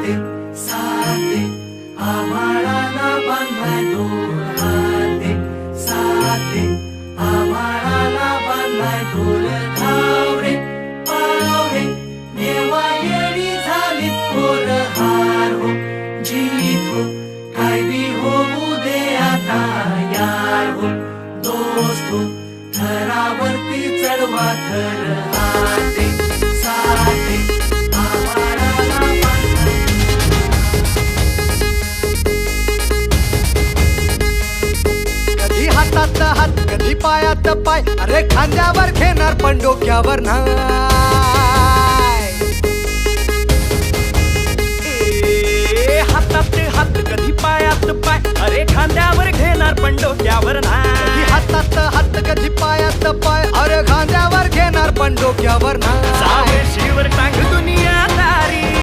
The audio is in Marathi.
साते साते आभाळाला बांधलाय दोर हाते साते आभाळाला बांधलाय दोर धावरे पावरे. देवा येडी झाली थोर हार हो जीत हो काय बी होऊ दे आता यार हो. दोस्त हो थरावरती चढवा थर हातात हात कधी पायात पाय. अरे खांद्यावर घेणार पण डोक्यावर ना हातात हात कधी पायात पाय. अरे खांद्यावर घेणार पण डोक्यावर ना हातात हात कधी पायात पाय. अरे खांद्यावर घेणार पण डोक्यावर ना शिवर टांग दुनिया